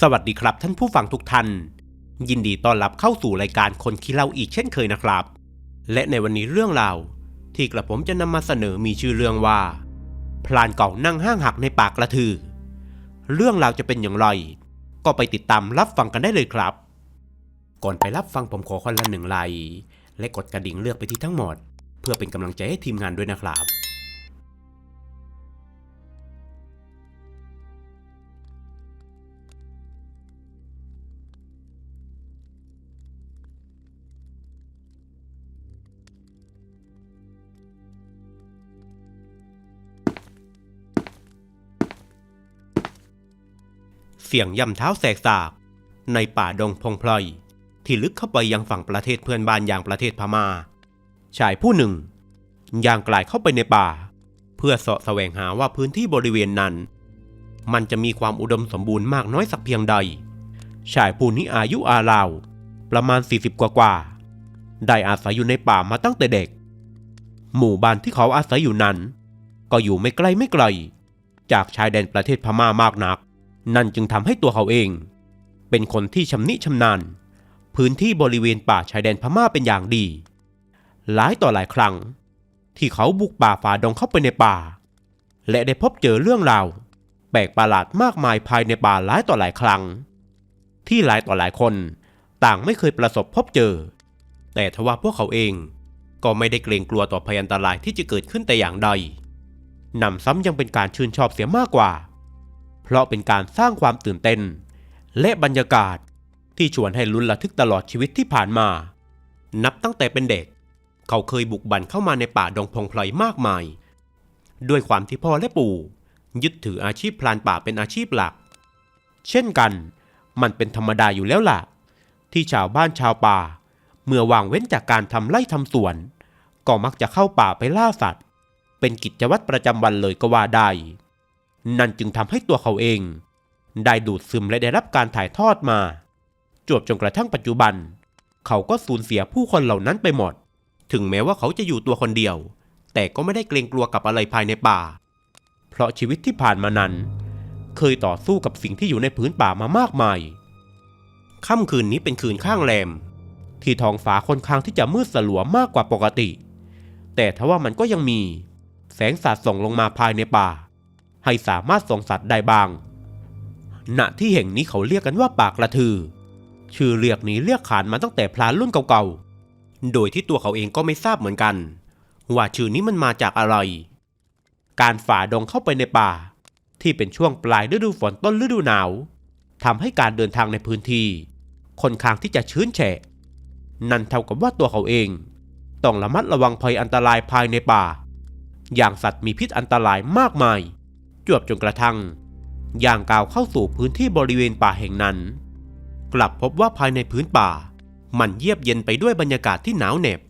สวัสดีครับท่านผู้ฟังทุกท่าน ยินดีต้อนรับเข้าสู่รายการคนขี้เล่าอีกเช่นเคยนะครับ และในวันนี้เรื่องราวที่กระผมจะนำมาเสนอมีชื่อเรื่องว่า พลานเก่านั่งห้างหักในปากกระทือ เรื่องราวจะเป็นอย่างไร ก็ไปติดตามรับฟังกันได้เลยครับ ก่อนไปรับฟังผมขอคนละหนึ่งไลค์และกดกระดิ่งเลือกไปที่ทั้งหมด เพื่อเป็นกำลังใจให้ทีมงานด้วยนะครับ สียงย่ำเท้าแสกสากในป่าดงพงพลอย ที่ลึกเข้าไปยังฝั่งประเทศเพื่อนบ้านอย่างประเทศพมา่า ชายผู้หนึ่งย่างกลายเข้าไปในป่า เพื่อเสาะแสวงหาว่าพื้นที่บริเวณนั้น มันจะมีความอุดมสมบูรณ์มากน้อยสักเพียงใด ชายผู้นี้อายุอาราว ประมาณ 40 กว่ากว่า ได้อาศัยอยู่ในป่ามาตั้งแต่เด็ก หมู่บ้านที่เขาอาศัยอยู่นั้น ก็อยู่ไม่ไกลไม่ไกล จากชายแดนประเทศพม่ามากนัก นั่นจึงทำให้ตัวเขาเอง เป็นคนที่ชำนิชำนาญ พื้นที่บริเวณป่าชายแดนพม่าเป็นอย่างดี หลายต่อหลายครั้ง ที่เขาบุกป่าฝ่าดงเข้าไปในป่า และได้พบเจอเรื่องราวแปลกประหลาดมากมายภายในป่าหลายต่อหลายครั้ง ที่หลายต่อหลายคนต่างไม่เคยประสบพบเจอ แต่ทว่าพวกเขาเองก็ไม่ได้เกรงกลัวต่อภัยอันตรายที่จะเกิดขึ้นแต่อย่างใดนำซ้ำยังเป็นการชื่นชอบเสียมากกว่า เพราะเป็นการสร้างความตื่นเต้น และบรรยากาศที่ชวนให้ลุ้นระทึกตลอดชีวิตที่ผ่านมา นับตั้งแต่เป็นเด็ก เขาเคยบุกบั่นเข้ามาในป่าดงพงไพรมากมาย ด้วยความที่พ่อและปู่ ยึดถืออาชีพพลานป่าเป็นอาชีพหลัก เช่นกัน มันเป็นธรรมดาอยู่แล้วล่ะ ที่ชาวบ้านชาวป่า เมื่อวางเว้นจากการทำไร่ทำสวน ก็มักจะเข้าป่าไปล่าสัตว์ เป็นกิจวัตรประจำวันเลยก็ว่าได้ นั่นจึงทำให้ตัวเขาเอง ได้ดูดซึมและได้รับการถ่ายทอดมา จวบจนกระทั่งปัจจุบัน เขาก็สูญเสียผู้คนเหล่านั้นไปหมด ถึงแม้ว่าเขาจะอยู่ตัวคนเดียว แต่ก็ไม่ได้เกรงกลัวกับอะไรภายในป่า เพราะชีวิตที่ผ่านมานั้น เคยต่อสู้กับสิ่งที่อยู่ในพื้นป่ามามากมายค่ำคืนนี้เป็นคืนข้างแรม ที่ท้องฟ้าค่อนข้างที่จะมืดสลัวมากกว่าปกติ แต่ทว่ามันก็ยังมี แสงสาดส่องลงมาภายในป่า ให้สามารถส่องสัตว์ได้บ้าง ณ ที่แห่งนี้เขาเรียกกันว่าปากกระทือ ชื่อเรียกนี้เรียกขานมาตั้งแต่พลานรุ่นเก่าๆ โดยที่ตัวเขาเองก็ไม่ทราบเหมือนกัน ว่าชื่อนี้มันมาจากอะไร การฝ่าดงเข้าไปในป่า ที่เป็นช่วงปลายฤดูฝนต้นฤดูหนาวทำให้การเดินทางในพื้นที่ค่อนข้างที่จะชื้นแฉะ นั่นเท่ากับว่าตัวเขาเอง ต้องระมัดระวังภัยอันตรายภายในป่า อย่างสัตว์มีพิษอันตรายมากมาย จวบจนกระทั่งย่างก้าวเข้าสู่พื้นที่บริเวณป่าแห่งนั้น กลับพบว่าภายในพื้นป่า มันเยียบเย็นไปด้วยบรรยากาศที่หนาวเหน็บ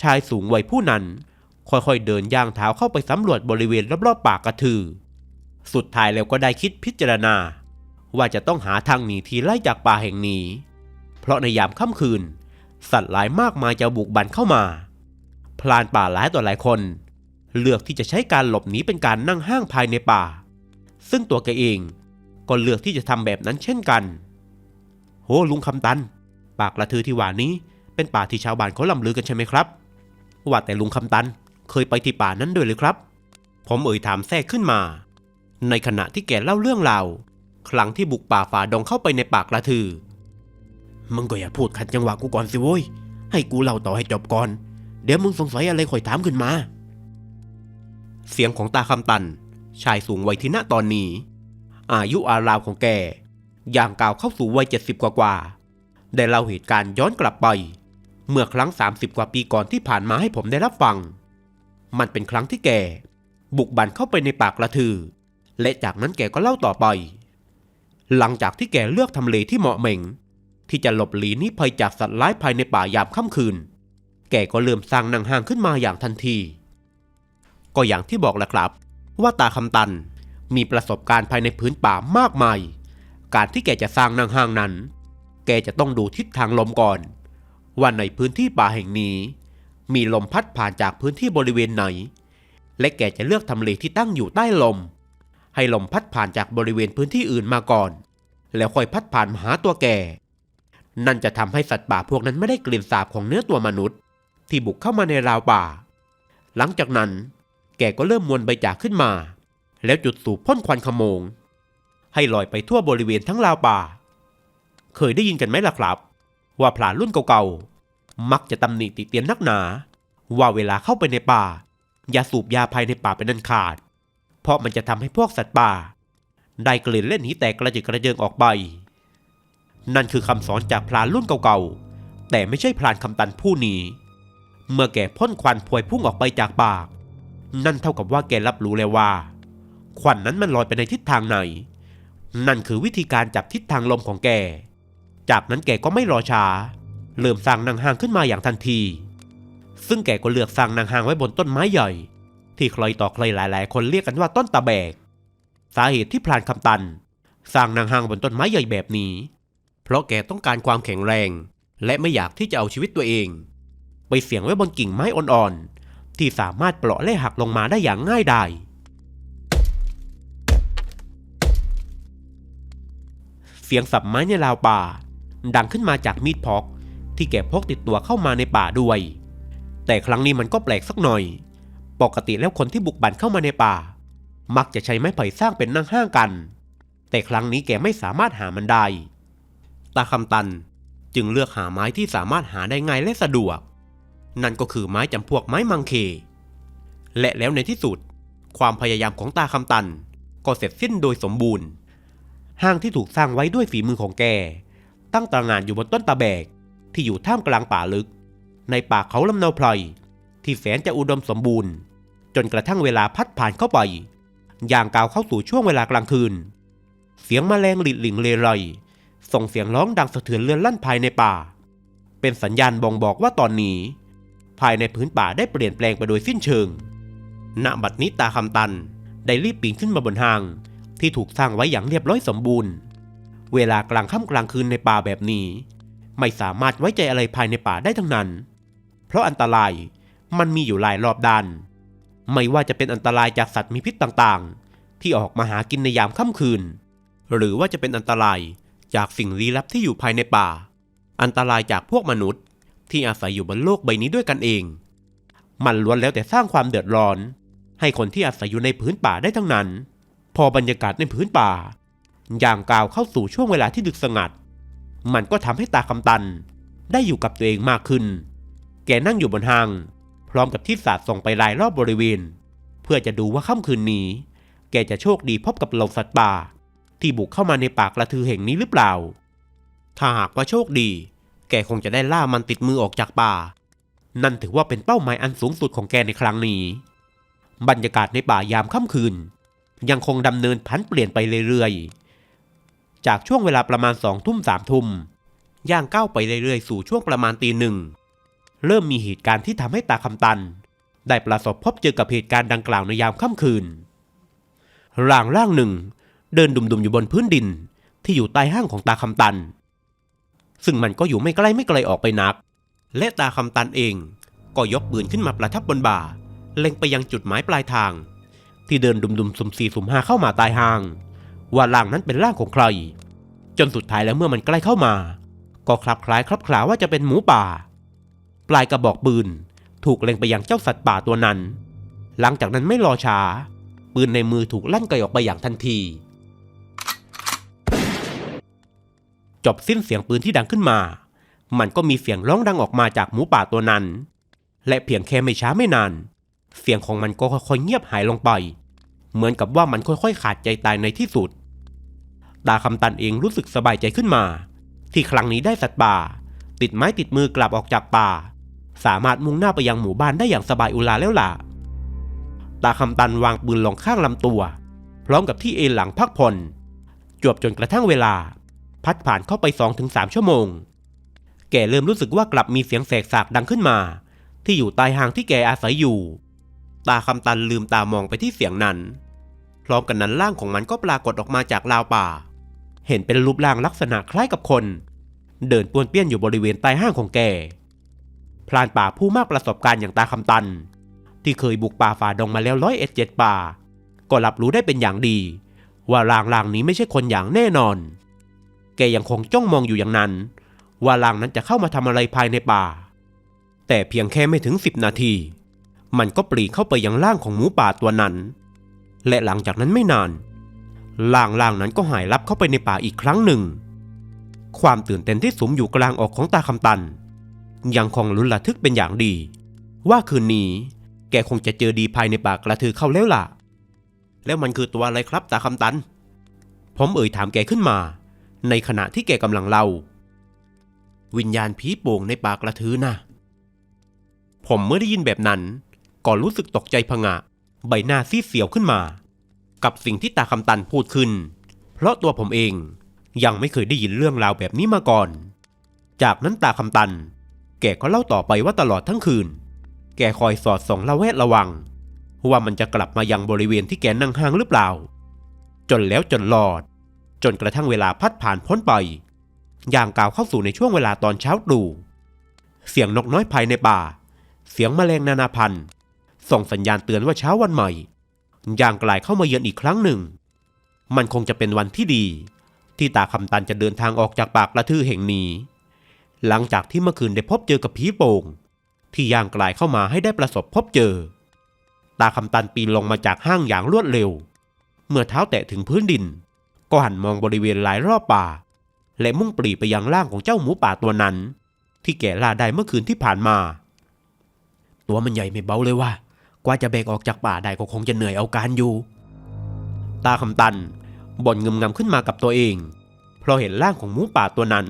ชายสูงวัยผู้นั้นค่อยๆเดินย่างเท้าเข้าไปสำรวจบริเวณรอบๆป่ากระทือ สุดท้ายแล้วก็ได้คิดพิจารณา ว่าจะต้องหาทางหนีทีไล่จากป่าแห่งนี้ เพราะในยามค่ำคืน สัตว์หลายมากมายจะบุกบันเข้ามา พลานป่าหลายต่อหลายคน เลือกที่จะใช้การหลบหนีเป็นการนั่งห้างภายในป่า ซึ่งตัวแกเองก็เลือกที่จะทำแบบนั้นเช่นกัน โหลุงคำตัน ปากระทือที่ว่านี้ เป็นป่าที่ชาวบ้านเขาล่ำลือกันใช่ไหมครับ ว่าแต่ลุงคำตันเคยไปที่ป่านั้นด้วยหรือครับ ผมเอ่ยถามแทรกขึ้นมา ในขณะที่แกเล่าเรื่องราวครั้งที่บุกป่าฝ่าดงเข้าไปในปากกระทือ มึงก็อย่าพูดขัดจังหวะกูก่อนสิโว้ย ให้กูเล่าต่อให้จบก่อน เดี๋ยวมึงสงสัยอะไรค่อยถามขึ้นมา เสียงของตาคำตัน ชายสูงวัยที่ณตอนนี้ อายุอาราวของแกย่างกล่าวเข้าสู่วัยเจ็ดสิบกว่าๆได้เล่าเหตุการณ์ย้อนกลับไป เมื่อครั้ง 30 กว่าปีก่อนที่ผ่านมาให้ผมได้รับฟัง มันเป็นครั้งที่แก บุกบันเข้าไปในปากกระทือ และจากนั้นแกก็เล่าต่อไป หลังจากที่แกเลือกทำเลที่เหมาะเหม่ง ที่จะหลบหลีนี้ภัยจากสัตว์ร้ายภายในป่ายามค่ำคืน แกก็เริ่มสร้างนังห้างขึ้นมาอย่างทันที ก็อย่างที่บอกแหละครับ ว่าตาคำตันมีประสบการณ์ภายในพื้นป่ามากมาย การที่แกจะสร้างนังห้างนั้น แกจะต้องดูทิศทางลมก่อนว่าในพื้นที่ป่าแห่งนี้ มีลมพัดผ่านจากพื้นที่บริเวณไหน และแกจะเลือกทำเลที่ตั้งอยู่ใต้ลม ให้ลมพัดผ่านจากบริเวณพื้นที่อื่นมาก่อน แล้วค่อยพัดผ่านมาหาตัวแก นั่นจะทำให้สัตว์ป่าพวกนั้นไม่ได้กลิ่นสาบของเนื้อตัวมนุษย์ ที่บุกเข้ามาในราวป่า หลังจากนั้น แกก็เริ่มมวนใบจากขึ้นมา แล้วจุดสูบพ่นควันขโมง ให้ลอยไปทั่วบริเวณทั้งราวป่า เคยได้ยินกันไหมล่ะครับ ว่าพลารุ่นเก่าๆ มักจะตำหนิติเตียนนักหนา ว่าเวลาเข้าไปในป่า อย่าสูบยาภายในป่าเป็นอันขาด เพราะมันจะทำให้พวกสัตว์ป่า ได้กลิ่นเล่นหีแตกกระจิกกระเจิงออกไป นั่นคือคำสอนจากพลานรุ่นเก่าๆ แต่ไม่ใช่พลานคำตันผู้นี้ เมื่อแกพ่นควันพวยพุ่งออกไปจากปาก นั่นเท่ากับว่าแกรับรู้แล้วว่าควันนั้นมันลอยไปในทิศทางไหน นั่นคือวิธีการจับทิศทางลมของแก จากนั้นแกก็ไม่รอช้า เริ่มสร้างนางหางขึ้นมาอย่างทันที ซึ่งแกก็เลือกสร้างนางหางไว้บนต้นไม้ใหญ่ ที่ใครต่อใครหลาย ๆ คนเรียกกันว่าต้นตะแบก สาเหตุที่พลานคำตัน สร้างนางหางบนต้นไม้ใหญ่แบบนี้ เพราะแกต้องการความแข็งแรง และไม่อยากที่จะเอาชีวิตตัวเอง ไปเสี่ยงไว้บนกิ่งไม้อ่อนๆ ที่สามารถเปราะและหักลงมาได้อย่างง่ายดายเสียงสับไม้ในราวป่า ดังขึ้นมาจากมีดพกที่แกพกติดตัวเข้ามาในป่าด้วย แต่ครั้งนี้มันก็แปลกสักหน่อย ปกติแล้วคนที่บุกบั่นเข้ามาในป่า มักจะใช้ไม้ไผ่สร้างเป็นนั่งห้างกัน แต่ครั้งนี้แกไม่สามารถหามันได้ตาคำตันจึงเลือกหาไม้ที่สามารถหาได้ง่ายและสะดวก นั่นก็คือไม้จำพวกไม้มังเค และแล้วในที่สุด ความพยายามของตาคำตัน ก็เสร็จสิ้นโดยสมบูรณ์ ห้างที่ถูกสร้างไว้ด้วยฝีมือของแก ตั้งตระงานอยู่บนต้นตะแบก ที่อยู่ท่ามกลางป่าลึก ในป่าเขาลำเนาไพรที่แสนจะอุดมสมบูรณ์ จนกระทั่งเวลาพัดผ่านเข้าไป อย่างกาวเข้าสู่ช่วงเวลากลางคืน เสียงแมลงหลิดหลิงเลไรส่งเสียงร้องดังสะเทือนเลื่อนลั่นภายในป่า เป็นสัญญาณบ่งบอกว่าตอนนี้ ภายในพื้นป่าได้เปลี่ยนแปลงไปโดยสิ้นเชิง ณ บัดนี้ตาคำตันได้รีบปีนขึ้นมาบนหาง ที่ถูกสร้างไว้อย่างเรียบร้อยสมบูรณ์ เวลากลางค่ำกลางคืนในป่าแบบนี้ ไม่สามารถไว้ใจอะไรภายในป่าได้ทั้งนั้น เพราะอันตรายมันมีอยู่หลายรอบด้าน ไม่ว่าจะเป็นอันตรายจากสัตว์มีพิษต่างๆ ที่ออกมาหากินในยามค่ำคืน หรือว่าจะเป็นอันตรายจากสิ่งลี้ลับที่อยู่ภายในป่า อันตรายจากพวกมนุษย์ ที่อาศัยอยู่บนโลกใบนี้ด้วยกันเอง มันล้วนแล้วแต่สร้างความเดือดร้อน ให้คนที่อาศัยอยู่ในพื้นป่าได้ทั้งนั้น พอบรรยากาศในพื้นป่า อย่างกาวเข้าสู่ช่วงเวลาที่ดึกสงัด มันก็ทำให้ตาคำตัน ได้อยู่กับตัวเองมากขึ้น แกนั่งอยู่บนหางพร้อมกับที่สาดส่องไปรายรอบบริเวณ เพื่อจะดูว่าค่ำคืนนี้ แกจะโชคดีพบกับเหล่าสัตว์ป่า ที่บุกเข้ามาในป่ากระทือแห่งนี้หรือเปล่า ถ้าหากว่าโชคดี แกคงจะได้ล่ามันติดมือออกจากป่า นั่นถือว่าเป็นเป้าหมายอันสูงสุดของแกในครั้งนี้ บรรยากาศในป่ายามค่ำคืน ยังคงดำเนินพันเปลี่ยนไปเรื่อยๆ จากช่วงเวลาประมาณสองทุ่มสามทุ่มย่างก้าวไปเรื่อยๆ สู่ช่วงประมาณตีหนึ่ง เริ่มมีเหตุการณ์ที่ทำให้ตาคำตัน ได้ประสบพบเจอกับเหตุการณ์ดังกล่าวในยามค่ำคืน ร่างร่างหนึ่ง เดินดุมๆอยู่บนพื้นดินที่อยู่ใต้ห้างของตาคำตัน ซึ่งมันก็อยู่ไม่ใกล้ไม่ไกลออกไปนัก และตาคำตันเอง ก็ยกปืนขึ้นมาประทับบนบ่า เล็งไปยังจุดหมายปลายทาง ที่เดินดุมๆสุ่มสี่สุ่มห้าเข้ามาใต้ห้าง ว่าร่างนั้นเป็นร่างของใคร จนสุดท้ายแล้วเมื่อมันใกล้เข้ามา ก็คลับคล้ายคลับคลาว่าจะเป็นหมูป่า ปลายกระบอกปืนถูกเล็งไปยังเจ้าสัตว์ป่าตัวนั้น หลังจากนั้นไม่รอช้า ปืนในมือถูกลั่นไกออกไปอย่างทันที บสิ้นเสียงปืนที่ดังขึ้นมา มันก็มีเสียงร้องดังออกมาจากหมูป่าตัวนั้น และเพียงแค่ไม่ช้าไม่นาน เสียงของมันก็ค่อยๆเงียบหายลงไป เหมือนกับว่ามันค่อยๆขาดใจตายในที่สุด ตาคำตันเองรู้สึกสบายใจขึ้นมา ที่ครั้งนี้ได้สัตว์ป่า ติดไม้ติดมือกลับออกจากป่า สามารถมุ่งหน้าไปยังหมู่บ้านได้อย่างสบายอุลาแล้วล่ะ ตาคำตันวางปืนลงข้างลำตัว พร้อมกับที่เอนหลังพักผ่อนจวบจนกระทั่งเวลา พัดผ่านเข้าไป2อถึงสชั่วโมง แกเริ่มรู้สึกว่ากลับมีเสียงแสกสากดังขึ้นมา ที่อยู่ใต้หางที่แกอาศัยอยู่ ตาคำตันลืมตามองไปที่เสียงนั้น พร้อมกันนั้นร่างของมันก็ปรากฏออกมาจากราวป่า เห็นเป็นรูปร่างลักษณะคล้ายกับคน เดินป้วนเปี้ยนอยู่บริเวณใต้ห้างของแกพรานป่าผู้มากประสบการณ์อย่างตาคำตัน ที่เคยบุกป่าฝ่าดงมาแล้วร้อยเอ็ดเจ็ดป่า ก็รับรู้ได้เป็นอย่างดี ว่าร่างร่างนี้ไม่ใช่คนอย่างแน่นอน แกยังคงจ้องมองอยู่อย่างนั้น ว่าลางนั้นจะเข้ามาทำอะไรภายในป่า แต่เพียงแค่ไม่ถึงสิบนาที มันก็ปรีเข้าไปยังร่างของหมูป่าตัวนั้น และหลังจากนั้นไม่นานล่างล่างนั้นก็หายลับเข้าไปในป่าอีกครั้งหนึ่ง ความตื่นเต้นที่สมอยู่กลางอกของตาคำตัน ยังคงลุ้นระทึกเป็นอย่างดี ว่าคืนนี้แกคงจะเจอดีภายในป่ากระทือเข้าแล้วล่ะ แล้วมันคือตัวอะไรครับตาคำตัน ผมเอ่ยถามแกขึ้นมา ในขณะที่แกกำลังเล่า วิญญาณผีโป่งในปากระทือนะผมเมื่อได้ยินแบบนั้นก็รู้สึกตกใจผงะ ใบหน้าซีดเสียวขึ้นมา กับสิ่งที่ตาคำตันพูดขึ้น เพราะตัวผมเองยังไม่เคยได้ยินเรื่องราวแบบนี้มาก่อน จากนั้นตาคำตัน แกก็เล่าต่อไปว่าตลอดทั้งคืน แกคอยสอดส่องละแวดระวัง ว่ามันจะกลับมายังบริเวณที่แกนั่งห้างหรือเปล่า จนแล้วจนรอด จนกระทั่งเวลาพัดผ่านพ้นไป อย่างกล่าวเข้าสู่ในช่วงเวลาตอนเช้าตรู่เสียงนกน้อยภายในป่า เสียงแมลงนานาพันธุ์ส่งสัญญาณเตือนว่าเช้าวันใหม่อย่างกลายเข้ามาเยือนอีกครั้งหนึ่ง มันคงจะเป็นวันที่ดี ที่ตาคำตันจะเดินทางออกจากปากกระทือแห่งนี้ หลังจากที่เมื่อคืนได้พบเจอกับผีโป่ง ที่ย่างกลายเข้ามาให้ได้ประสบพบเจอ ตาคำตันปีนลงมาจากห้างอย่างรวดเร็ว เมื่อเท้าแตะถึงพื้นดิน ก็หันมองบริเวณหลายรอบป่า และมุ่งปรีไปยังร่างของเจ้าหมูป่าตัวนั้น ที่แก่ล่าได้เมื่อคืนที่ผ่านมา ตัวมันใหญ่ไม่เบาเลยว่ากว่าจะแบกออกจากป่าได้ก็คงจะเหนื่อยเอาการอยู่ ตาคำตันบ่นเงึมงำขึ้นมากับตัวเอง เพราะเห็นร่างของหมูป่าตัวนั้น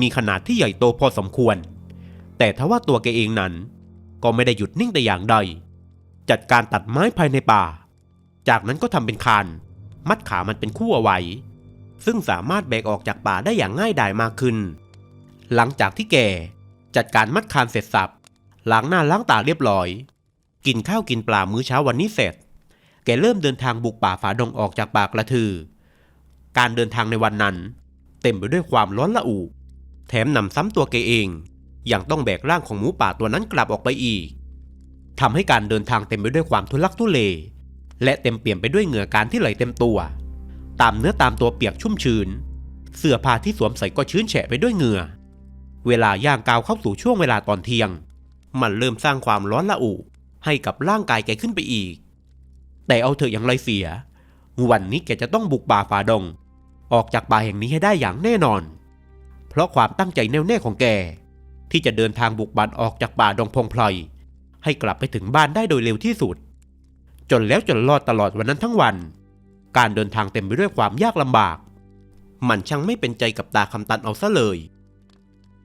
มีขนาดที่ใหญ่โตพอสมควร แต่ทว่าตัวแกเองนั้น ก็ไม่ได้หยุดนิ่งแต่อย่างใด จัดการตัดไม้ภายในป่า จากนั้นก็ทำเป็นคาน มัดขามันเป็นคู่เอาไว้ ซึ่งสามารถแบกออกจากป่าได้อย่างง่ายดายมากขึ้น หลังจากที่แกจัดการมัดคานเสร็จสับล้างหน้าล้างตาเรียบร้อย กินข้าวกินปลามื้อเช้าวันนี้เสร็จ แกเริ่มเดินทางบุกป่าฝาดงออกจากป่ากระทือ การเดินทางในวันนั้น เต็มไปด้วยความร้อนละอุ แถมนำซ้ำตัวแกเองยังต้องแบกร่างของหมูป่าตัวนั้นกลับออกไปอีกทำให้การเดินทางเต็มไปด้วยความทุลักทุเล และเต็มเปี่ยมไปด้วยเหงื่อการที่ไหลเต็มตัว ตามเนื้อตามตัวเปียกชุ่มชื้น เสื้อผ้าที่สวมใส่ก็ชื้นแฉะไปด้วยเหงื่อ เวลาย่างกาวเข้าสู่ช่วงเวลาตอนเที่ยง มันเริ่มสร้างความร้อนละอุให้กับร่างกายแกขึ้นไปอีก แต่เอาเถอะอย่างไรเสีย วันนี้แกจะต้องบุกป่าฝ่าดง ออกจากป่าแห่งนี้ให้ได้อย่างแน่นอน เพราะความตั้งใจแน่วแน่ของแก ที่จะเดินทางบุกบันออกจากป่าดงพงไพรให้กลับไปถึงบ้านได้โดยเร็วที่สุด จนแล้วจนรอดตลอดวันนั้นทั้งวัน การเดินทางเต็มไปด้วยความยากลำบาก มันช่างไม่เป็นใจกับตาคำตันเอาซะเลย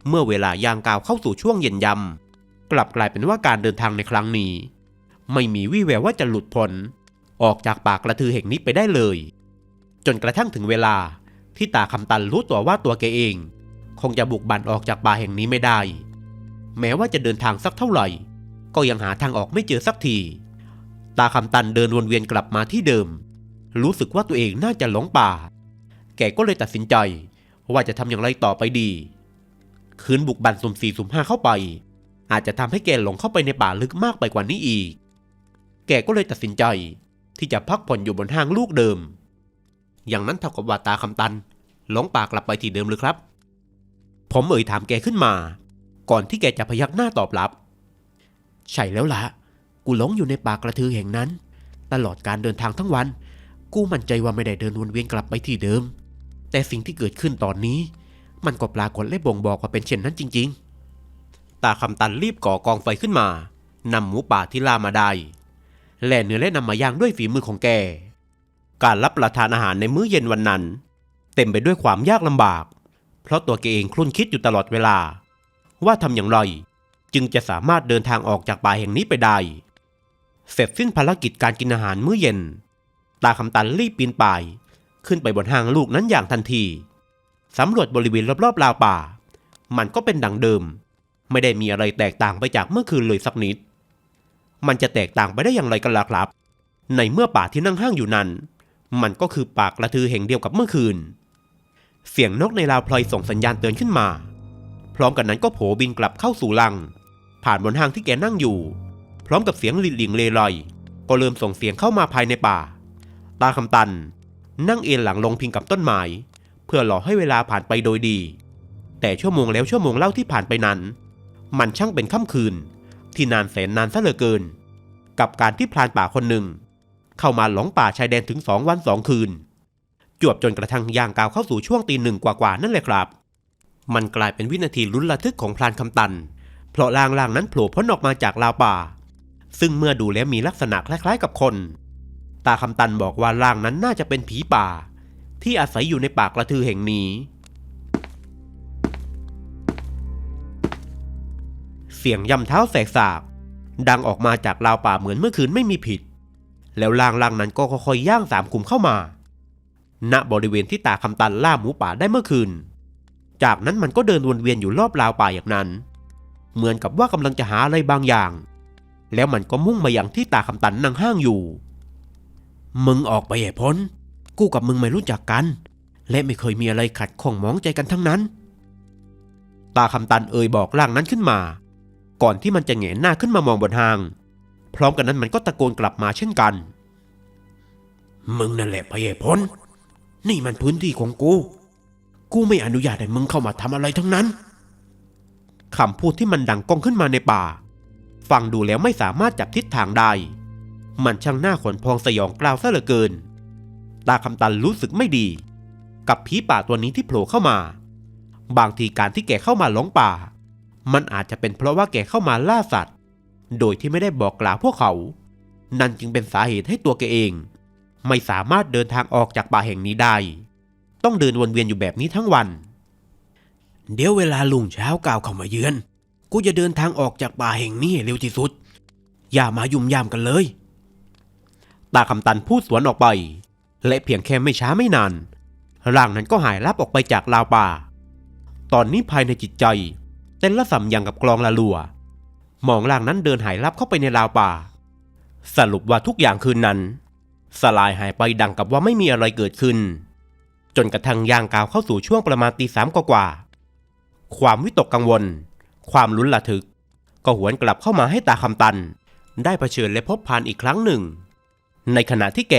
เมื่อเวลายางกาวเข้าสู่ช่วงเย็นยำกลับกลายเป็นว่าการเดินทางในครั้งนี้ ไม่มีวี่แววว่าจะหลุดพ้นออกจากปากกระทือแห่งนี้ไปได้เลย จนกระทั่งถึงเวลาที่ตาคำตันรู้ตัวว่าตัวแกเอง คงจะบุกบันออกจากป่าแห่งนี้ไม่ได้ แม้ว่าจะเดินทางสักเท่าไหร่ ก็ยังหาทางออกไม่เจอสักที ตาคำตันเดินวนเวียนกลับมาที่เดิม รู้สึกว่าตัวเองน่าจะหลงป่า แกก็เลยตัดสินใจ ว่าจะทำอย่างไรต่อไปดี คืนบุกบันสุ่มสี่สุ่มห้าเข้าไป อาจจะทำให้แกหลงเข้าไปในป่าลึกมากไปกว่านี้อีก แกก็เลยตัดสินใจ ที่จะพักผ่อนอยู่บนห้างลูกเดิม อย่างนั้นเท่ากับว่าตาคำตันหลงป่ากลับไปที่เดิมหรือครับ ผมเอ่ยถามแกขึ้นมา ก่อนที่แกจะพยักหน้าตอบรับ ใช่แล้วล่ะ กูหลงอยู่ในป่ากระทือแห่งนั้น ตลอดการเดินทางทั้งวัน กูมั่นใจว่าไม่ได้เดินวนเวียนกลับไปที่เดิม แต่สิ่งที่เกิดขึ้นตอนนี้ มันก็ปรากฏและบ่งบอกว่าเป็นเช่นนั้นจริง ๆ ตาคำตันรีบก่อกองไฟขึ้นมานำหมูป่าที่ล่ามาได้แล่เนื้อและนำมาย่างด้วยฝีมือของแก การรับประทานอาหารในมื้อเย็นวันนั้น เต็มไปด้วยความยากลำบาก เพราะตัวแกเองคลุ่นคิดอยู่ตลอดเวลา ว่าทำอย่างไรจึงจะสามารถเดินทางออกจากป่าแห่งนี้ไปได้ เสร็จสิ้นภารกิจการกินอาหารมื้อเย็น ตาคำตันรีบปีนป่าย ขึ้นไปบนห้างลูกนั้นอย่างทันที สำรวจบริเวณรอบๆราวป่า มันก็เป็นดังเดิม ไม่ได้มีอะไรแตกต่างไปจากเมื่อคืนเลยสักนิด มันจะแตกต่างไปได้อย่างไรกันล่ะครับ ในเมื่อป่าที่นั่งห้างอยู่นั้น มันก็คือปากกระทือแห่งเดียวกับเมื่อคืน เสียงนกในราวพลอยส่งสัญญาณเตือนขึ้นมา พร้อมกันนั้นก็โผบินกลับเข้าสู่ลัง ผ่านบนห้างที่แกนั่งอยู่ พร้อมกับเสียงลินลิงเลลอย ก็เริ่มส่งเสียงเข้ามาภายในป่า ตาคำตัน นั่งเอนหลังลงพิงกับต้นไม้เพื่อหลอให้เวลาผ่านไปโดยดี แต่ชั่วโมงแล้วชั่วโมงเล่าที่ผ่านไปนั้น มันช่างเป็นค่ำคืน ที่นานแสนนานซะเหลือเกิน กับการที่พรานป่าคนหนึ่ง เข้ามาหลงป่าชายแดนถึงสองวันสองคืน จวบจนกระทั่งย่างกาวเข้าสู่ช่วงตีหนึ่งกว่าๆนั่นแหละครับ มันกลายเป็นวินาทีลุ้นระทึกของพรานคำตัน เพราะลางลางๆนั้นโผล่พ้นออกมาจากราวป่า ซึ่งเมื่อดูแล้วมีลักษณะคล้ายๆกับคน ตาคำตันบอกว่าร่างนั้นน่าจะเป็นผีป่า ที่อาศัยอยู่ในป่ากระทือแห่งนี้ เสียงย่ำเท้าแสกสากดังออกมาจากราวป่าเหมือนเมื่อคืนไม่มีผิด แล้วล่างล่างนั้นก็ค่อยๆย่างสามคุมเข้ามา ณบริเวณที่ตาคำตันล่าหมูป่าได้เมื่อคืน จากนั้นมันก็เดินวนเวียนอยู่รอบราวป่าอย่างนั้น เหมือนกับว่ากำลังจะหาอะไรบางอย่าง แล้วมันก็มุ่งมาอย่างที่ตาคำตันนั่งห้างอยู่ มึงออกไปให้พ้น กูกับมึงไม่รู้จักกัน และไม่เคยมีอะไรขัดข้องมองใจกันทั้งนั้น ตาคำตันเอ่ยบอกร่างนั้นขึ้นมา ก่อนที่มันจะแหงนหน้าขึ้นมามองบนหาง พร้อมกันนั้นมันก็ตะโกนกลับมาเช่นกัน มึงนั่นแหละพระเยพ้น นี่มันพื้นที่ของกู กูไม่อนุญาตให้มึงเข้ามาทำอะไรทั้งนั้นคำพูดที่มันดังก้องขึ้นมาในป่า ฟังดูแล้วไม่สามารถจับทิศทางได้ มันช่างหน้าขนพองสยองกล่าวซะเหลือเกิน ตาคำตันรู้สึกไม่ดี กับผีป่าตัวนี้ที่โผล่เข้ามา บางทีการที่แกเข้ามาหลงป่า มันอาจจะเป็นเพราะว่าแกเข้ามาล่าสัตว์ โดยที่ไม่ได้บอกกล่าวพวกเขา นั่นจึงเป็นสาเหตุให้ตัวแกเอง ไม่สามารถเดินทางออกจากป่าแห่งนี้ได้ ต้องเดินวนเวียนอยู่แบบนี้ทั้งวัน เดี๋ยวเวลาลุงเช้าก้าวเข้ามาเยือน กูจะเดินทางออกจากป่าแห่งนี้เร็วที่สุด อย่ามายุ่มยามกันเลย ตาคำตันพูดสวนออกไป และเพียงแค่ไม่ช้าไม่นาน ร่างนั้นก็หายลับออกไปจากราวป่า ตอนนี้ภายในจิตใจเต้นละสัมยังกับกลองละลัว มองร่างนั้นเดินหายลับเข้าไปในราวป่า สรุปว่าทุกอย่างคืนนั้น สลายหายไปดังกับว่าไม่มีอะไรเกิดขึ้น จนกระทั่งย่างกาวเข้าสู่ช่วงประมาณตีสามกว่า ความวิตกกังวล ความลุ้นระทึก ก็หวนกลับเข้ามาให้ตาคำตัน ได้เผชิญและพบพานอีกครั้งหนึ่ง ในขณะที่แก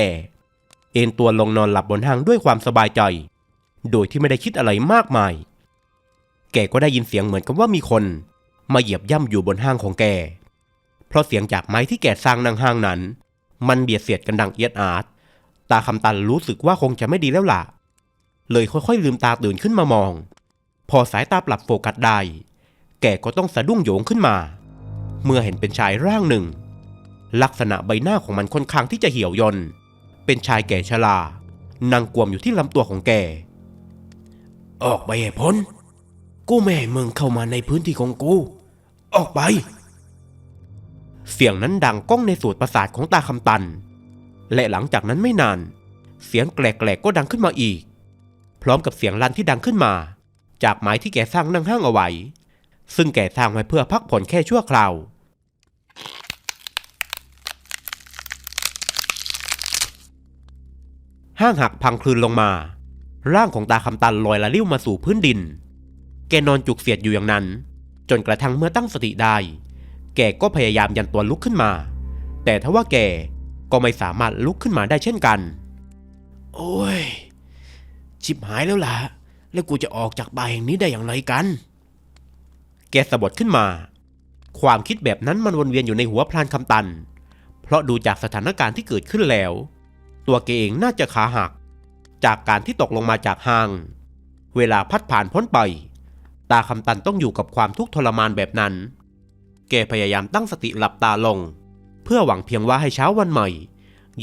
เอนตัวลงนอนหลับบนห้างด้วยความสบายใจ โดยที่ไม่ได้คิดอะไรมากมาย แกก็ได้ยินเสียงเหมือนกับว่ามีคน มาเหยียบย่ำอยู่บนห้างของแก เพราะเสียงจากไม้ที่แกสร้างนั่งห้างนั้น มันเบียดเสียดกันดังเอียดอาร์ตตาคำตันรู้สึกว่าคงจะไม่ดีแล้วล่ะ เลยค่อยๆลืมตาตื่นขึ้นมามอง พอสายตาปรับโฟกัสได้ กก็ต้องสะดุ้งโยงขึ้นมา เมื่อเห็นเป็นชายร่างหนึ่ง ลักษณะใบหน้าของมันค่อนข้างที่จะเหี่ยวยนเป็นชายแก่ชรานั่งกวมอยู่ที่ลำตัวของแก ออกไปให้พ้น กูไม่ให้มึงเข้ามาในพื้นที่ของกู ออกไป เสียงนั้นดังก้องในสูตรประสาทของตาคำตัน และหลังจากนั้นไม่นาน เสียงแกลกๆก็ดังขึ้นมาอีก พร้อมกับเสียงลั่นที่ดังขึ้นมา จากไม้ที่แกสร้างนั่งห้างเอาไว้ ซึ่งแกสร้างไว้เพื่อพักผ่อนแค่ชั่วคราว ห้างหักพังคลืนลงมา ร่างของตาคำตันลอยละลิ้วมาสู่พื้นดิน แกนอนจุกเสียดอยู่อย่างนั้น จนกระทั่งเมื่อตั้งสติได้ แกก็พยายามยันตัวลุกขึ้นมา แต่ทว่าแกก็ไม่สามารถลุกขึ้นมาได้เช่นกัน โอ้ยชิบหายแล้วล่ะ แล้วกูจะออกจากป่าแห่งนี้ได้อย่างไรกัน กสะบัดขึ้นมา ความคิดแบบนั้นมันวนเวียนอยู่ในหัวพลานคำตัน เพราะดูจากสถานการณ์ที่เกิดขึ้นแล้ว ตัวแกเองน่าจะขาหัก จากการที่ตกลงมาจากห้าง เวลาพัดผ่านพ้นไป ตาคำตันต้องอยู่กับความทุกข์ทรมานแบบนั้น แกพยายามตั้งสติหลับตาลง เพื่อหวังเพียงว่าให้เช้าวันใหม่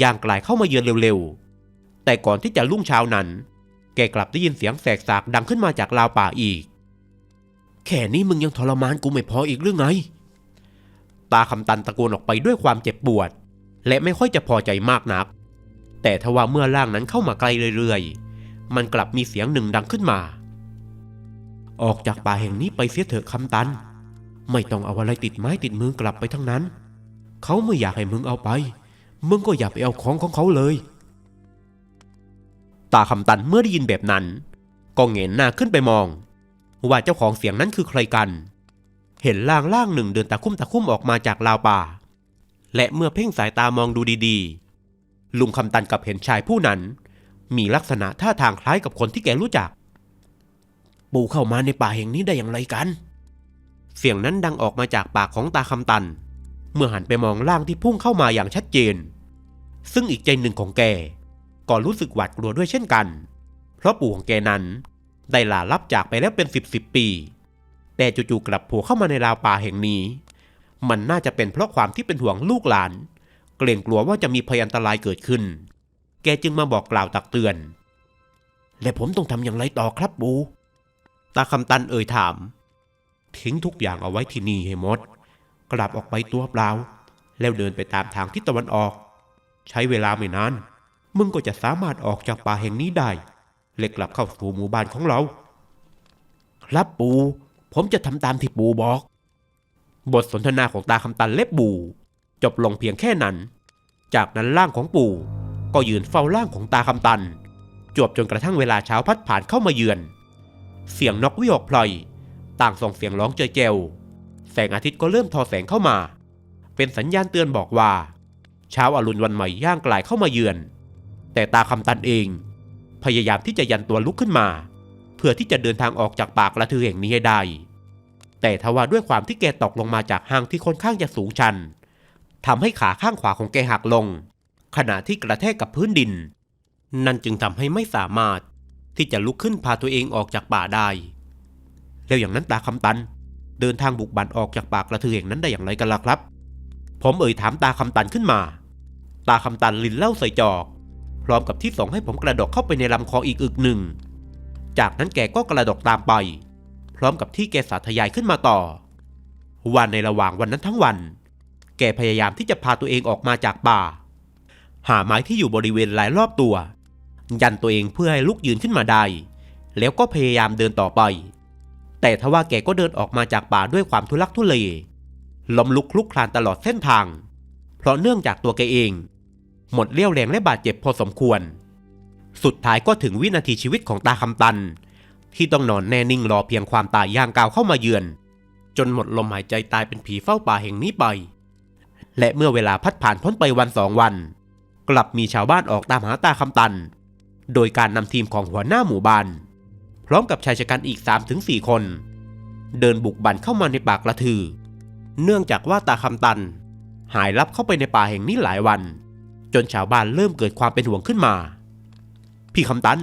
ย่างกลายเข้ามาเยือนเร็วๆ แต่ก่อนที่จะรุ่งเช้านั้น แกกลับได้ยินเสียงแสกสากดังขึ้นมาจากราวป่าอีก แค่นี้มึงยังทรมานกูไม่พออีกหรือไง ตาคำตันตะโกนออกไปด้วยความเจ็บปวด และไม่ค่อยจะพอใจมากนัก แต่ทว่าเมื่อร่างนั้นเข้ามาไกล้เรื่อยๆ มันกลับมีเสียงหนึ่งดังขึ้นมา ออกจากป่าแห่งนี้ไปเสียเถอะคำตัน ไม่ต้องเอาอะไรติดไม้ติดมือกลับไปทั้งนั้น เขาไม่อยากให้มึงเอาไป มึงก็อย่าไปเอาของของเขาเลยตาคำตันเมื่อได้ยินแบบนั้นก็เงนหน้าขึ้นไปมอง ว่าเจ้าของเสียงนั้นคือใครกัน เห็นล่างล่างหนึ่งเดินตะคุ่มตะคุ่มออกมาจากราวป่า และเมื่อเพ่งสายตามองดูดีๆ ลุงคำตันกับเห็นชายผู้นั้น มีลักษณะท่าทางคล้ายกับคนที่แกรู้จัก ปู่เข้ามาในป่าแห่งนี้ได้อย่างไรกัน เสียงนั้นดังออกมาจากปากของตาคำตัน เมื่อหันไปมองร่างที่พุ่งเข้ามาอย่างชัดเจน ซึ่งอีกใจหนึ่งของแกก็รู้สึกหวาดกลัวด้วยเช่นกัน เพราะปู่ของแกนั้น ได้ลาลับจากไปแล้วเป็นสิบสิบปี แต่จู่ๆกลับโผล่เข้ามาในราวป่าแห่งนี้ มันน่าจะเป็นเพราะความที่เป็นห่วงลูกหลาน เกรงกลัวว่าจะมีพยันตรายเกิดขึ้น แกจึงมาบอกกล่าวตักเตือน และผมต้องทำอย่างไรต่อครับปู่ตาคำตันเอ่ยถาม ทิ้งทุกอย่างเอาไว้ที่นี่ให้หมด กลับออกไปตัวเปล่า แล้วเดินไปตามทางทิศตะวันออก ใช้เวลาไม่นานมึงก็จะสามารถออกจากป่าแห่งนี้ได้ และกลับเข้าสู่หมู่บ้านของเราครับปู่ผมจะทำตามที่ปู่บอก บทสนทนาของตาคำตันเล็บบูจบลงเพียงแค่นั้น จากนั้นร่างของปู่ก็ยืนเฝ้าร่างของตาคำตัน จวบจนกระทั่งเวลาเช้าพัดผ่านเข้ามาเยือน เสียงนกวิหกพลอย ต่างส่งเสียงร้องเจอเจวแสงอาทิตย์ก็เริ่มทอแสงเข้ามา เป็นสัญญาณเตือนบอกว่า เช้าอรุณวันใหม่ย่างกลายเข้ามาเยือน แต่ตาคำตันเอง พยายามที่จะยันตัวลุกขึ้นมา เพื่อที่จะเดินทางออกจากปากละทือแห่งนี้ให้ได้ แต่ทว่าด้วยความที่แกตกลงมาจากห้างที่ค่อนข้างจะสูงชันทำให้ขาข้างขวาของแกหักลง ขณะที่กระแทกกับพื้นดิน นั่นจึงทำให้ไม่สามารถที่จะลุกขึ้นพาตัวเองออกจากป่าได้ แล้วอย่างนั้นตาคำตัน เดินทางบุกบันออกจากปากกระเทือแห่งนั้นได้อย่างไรกันล่ะครับ ผมเอ่ยถามตาคำตันขึ้นมา ตาคำตันลินเล่าใส่จอก พร้อมกับที่ส่งให้ผมกระดกเข้าไปในลำคออีกอึกหนึ่ง จากนั้นแกก็กระดกตามไป พร้อมกับที่แกสาธยายขึ้นมาต่อว่าในระหว่างวันนั้นทั้งวัน แกพยายามที่จะพาตัวเองออกมาจากป่า หาไม้ที่อยู่บริเวณหลายรอบตัว ยันตัวเองเพื่อให้ลุกยืนขึ้นมาได้ แล้วก็พยายามเดินต่อไป แต่ทว่าแกก็เดินออกมาจากป่าด้วยความทุลักทุเลล้มลุกคลุกคลานตลอดเส้นทาง เพราะเนื่องจากตัวแกเอง หมดเรี่ยวแรงและบาดเจ็บพอสมควร สุดท้ายก็ถึงวินาทีชีวิตของตาคำตัน ที่ต้องนอนแน่นิ่งรอเพียงความตายย่างกาวเข้ามาเยือน จนหมดลมหายใจตายเป็นผีเฝ้าป่าแห่งนี้ไป และเมื่อเวลาพัดผ่านพ้นไปวันสองวัน กลับมีชาวบ้านออกตามหาตาคำตัน โดยการนำทีมของหัวหน้าหมู่บ้าน พร้อมกับชายชะกันอีก 3-4 คน เดินบุกบันเข้ามาในป่ากระทือ เนื่องจากว่าตาคำตันหายลับเข้าไปในป่าแห่งนี้หลายวัน จนชาวบ้านเริ่มเกิดความเป็นห่วงขึ้นมา พี่คำตัน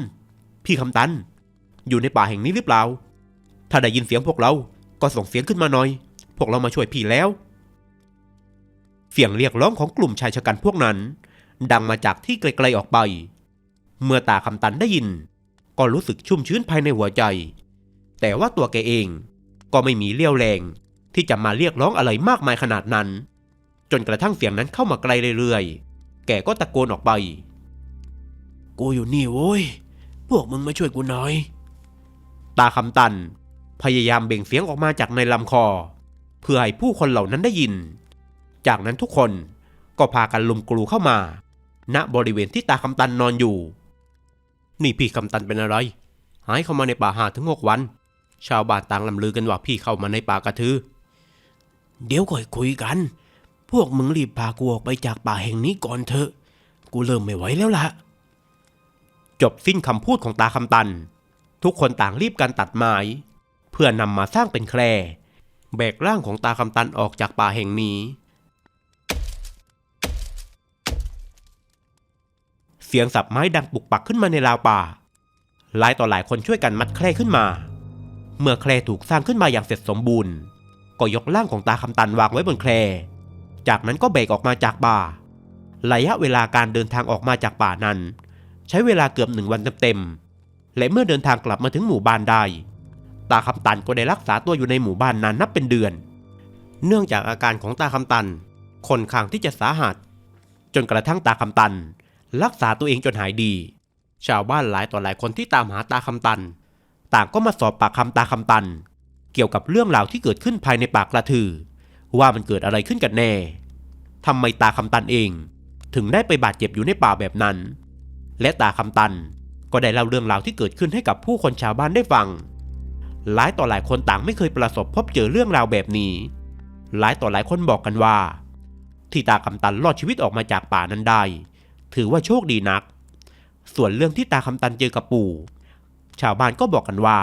พี่คำตัน อยู่ในป่าแห่งนี้หรือเปล่า ถ้าได้ยินเสียงพวกเรา ก็ส่งเสียงขึ้นมาหน่อย พวกเรามาช่วยพี่แล้ว เสียงเรียกร้องของกลุ่มชายชะกันพวกนั้น ดังมาจากที่ไกลๆออกไป เมื่อตาคำตันได้ยิน ก็รู้สึกชุ่มชื้นภายในหัวใจ แต่ว่าตัวแกเองก็ไม่มีเลี้ยวแรงที่จะมาเรียกร้องอะไรมากมายขนาดนั้น จนกระทั่งเสียงนั้นเข้ามาไกลเรื่อยๆ แกก็ตะโกนออกไป กูอยู่นี่โว้ย พวกมึงมาช่วยกูหน่อย ตาคำตัน พยายามเบ่งเสียงออกมาจากในลำคอ เพื่อให้ผู้คนเหล่านั้นได้ยิน จากนั้นทุกคนก็พากันลุมกลูเข้ามา ณบริเวณที่ตาคำตันนอนอยู่ นี่พี่คำตันเป็นอะไร หายเข้ามาในป่าหาถึงหกวัน ชาวบ้านต่างลำลือกันว่าพี่เข้ามาในป่ากระทือ เดี๋ยวก่อยคุยกัน พวกมึงรีบพากูออกไปจากป่าแห่งนี้ก่อนเถอะ กูเริ่มไม่ไหวแล้วล่ะ จบสิ้นคำพูดของตาคำตัน ทุกคนต่างรีบกันตัดไม้ เพื่อนำมาสร้างเป็นแคร่แบกร่างของตาคำตันออกจากป่าแห่งนี้ เสียงสับไม้ดังปุกปักขึ้นมาในราวป่า หลายต่อหลายคนช่วยกันมัดแคร่ขึ้นมา เมื่อแคร่ถูกสร้างขึ้นมาอย่างเสร็จสมบูรณ์ ก็ยกร่างของตาคำตันวางไว้บนแคร่ จากนั้นก็เบรกออกมาจากป่า ระยะเวลาการเดินทางออกมาจากป่านั้น ใช้เวลาเกือบหนึ่งวันเต็มๆ และเมื่อเดินทางกลับมาถึงหมู่บ้านได้ ตาคำตันก็ได้รักษาตัวอยู่ในหมู่บ้านนานนับเป็นเดือน เนื่องจากอาการของตาคำตันค่อนข้างที่จะสาหัส จนกระทั่งตาคำตัน รักษาตัวเองจนหายดี ชาวบ้านหลายต่อหลายคนที่ตามหาตาคำตัน ต่างก็มาสอบปากคำตาคำตัน เกี่ยวกับเรื่องราวที่เกิดขึ้นภายในปากกระถือ ว่ามันเกิดอะไรขึ้นกันแน่ทำไมตาคำตันเอง ถึงได้ไปบาดเจ็บอยู่ในป่าแบบนั้น และตาคำตันก็ได้เล่าเรื่องราวที่เกิดขึ้นให้กับผู้คนชาวบ้านได้ฟัง หลายต่อหลายคนต่างไม่เคยประสบพบเจอเรื่องราวแบบนี้ หลายต่อหลายคนบอกกันว่า ที่ตาคำตันรอดชีวิตออกมาจากป่านั้นได้ ถือว่าโชคดีนัก ส่วนเรื่องที่ตาคำตันเจอกับปู่ ชาวบ้านก็บอกกันว่า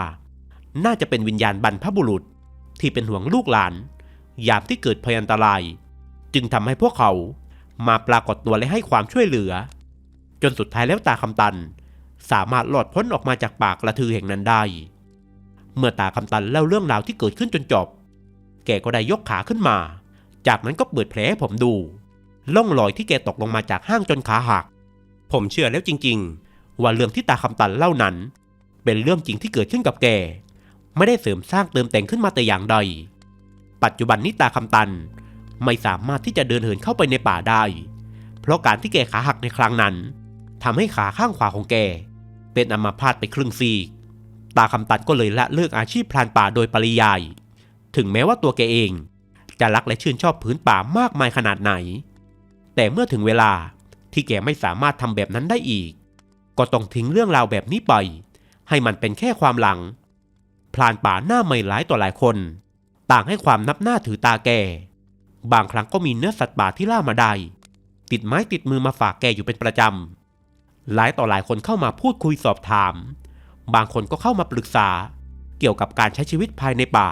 น่าจะเป็นวิญญาณบรรพบุรุษที่เป็นห่วงลูกหลาน ยามที่เกิดภัยอันตราย จึงทำให้พวกเขามาปรากฏตัวและให้ความช่วยเหลือ จนสุดท้ายแล้วตาคำตัน สามารถหลอดพ้นออกมาจากปากกระทือแห่งนั้นได้ เมื่อตาคำตันเล่าเรื่องราวที่เกิดขึ้นจนจบ แกก็ได้ยกขาขึ้นมา จากนั้นก็เปิดแผลให้ผมดูล่องรอยที่แกตกลงมาจากห้างจนขาหัก ผมเชื่อแล้วจริง ๆ ว่าเรื่องที่ตาคำตันเล่านั้น เป็นเรื่องจริงที่เกิดขึ้นกับแก ไม่ได้เสริมสร้างเติมแต่งขึ้นมาแต่อย่างใด ปัจจุบันนี้ตาคำตัน ไม่สามารถที่จะเดินเหินเข้าไปในป่าได้ เพราะการที่แกขาหักในครั้งนั้นทำให้ขาข้างขวาของแก เป็นอัมาพาตไปครึ่งซีก ตาคำตันก็เลยละเลิกอาชีพพรานป่าโดยปริยาย ถึงแม้ว่าตัวแกเอง จะรักและชื่นชอบพื้นป่ามากมายขนาดไหน แต่เมื่อถึงเวลาที่แกไม่สามารถทำแบบนั้นได้อีก ก็ต้องทิ้งเรื่องราวแบบนี้ไป ให้มันเป็นแค่ความหลัง พรานป่าหน้าไม่หลายต่อหลายคน ต่างให้ความนับหน้าถือตาแก บางครั้งก็มีเนื้อสัตว์ป่าที่ล่ามาได้ ติดไม้ติดมือมาฝากแกอยู่เป็นประจำ หลายต่อหลายคนเข้ามาพูดคุยสอบถาม บางคนก็เข้ามาปรึกษา เกี่ยวกับการใช้ชีวิตภายในป่า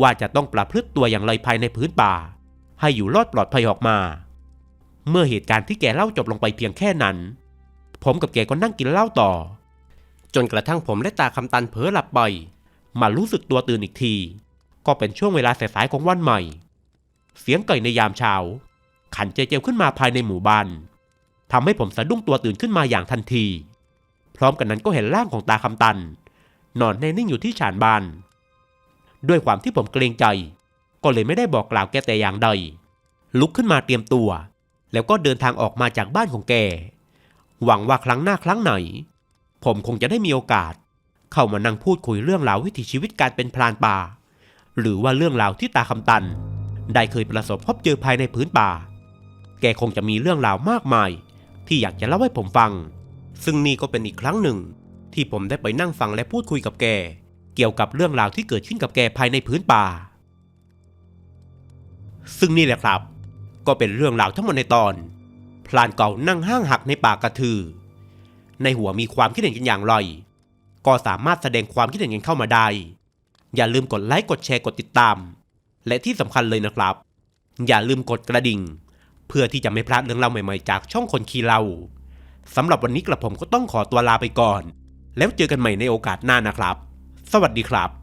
ว่าจะต้องประพฤติตัวอย่างไรภายในพื้นป่า ให้อยู่รอดปลอดภัยออกมา เมื่อเหตุการณ์ที่แกเล่าจบลงไปเพียงแค่นั้น ผมกับแกก็นั่งกินเหล้าต่อ จนกระทั่งผมและตาคำตันเผลอหลับไปมารู้สึกตัวตื่นอีกที ก็เป็นช่วงเวลาสายๆของวันใหม่ เสียงไก่ในยามเช้า ขันเจเจวขึ้นมาภายในหมู่บ้านทำให้ผมสะดุ้งตัวตื่นขึ้นมาอย่างทันที พร้อมกันนั้นก็เห็นร่างของตาคำตัน นอนแน่นิ่งอยู่ที่ชานบ้าน ด้วยความที่ผมเกรงใจ ก็เลยไม่ได้บอกกล่าวแกแต่อย่างใด ลุกขึ้นมาเตรียมตัว แล้วก็เดินทางออกมาจากบ้านของแก หวังว่าครั้งหน้าครั้งไหน ผมคงจะได้มีโอกาส เข้ามานั่งพูดคุยเรื่องราววิถีชีวิตการเป็นพรานป่า หรือว่าเรื่องราวที่ตาคำตัน ได้เคยประสบพบเจอภายในพื้นป่า แกคงจะมีเรื่องราวมากมาย ที่อยากจะเล่าให้ผมฟัง ซึ่งนี่ก็เป็นอีกครั้งหนึ่ง ที่ผมได้ไปนั่งฟังและพูดคุยกับแก เกี่ยวกับเรื่องราวที่เกิดขึ้นกับแกภายในพื้นป่า ซึ่งนี่แหละครับ ก็เป็นเรื่องราวทั้งหมดในตอน พลานเก่านั่งห้างหักในป่ากระทือ ในหัวมีความคิดเห็นกันอย่างไรก็สามารถแสดงความคิดเห็นกันเข้ามาได้ อย่าลืมกดไลค์กดแชร์กดติดตาม และที่สำคัญเลยนะครับ อย่าลืมกดกระดิ่ง เพื่อที่จะไม่พลาดเรื่องราวใหม่ๆจากช่องคนขี้เราสำหรับวันนี้กระผมก็ต้องขอตัวลาไปก่อน แล้วเจอกันใหม่ในโอกาสหน้านะครับ สวัสดีครับ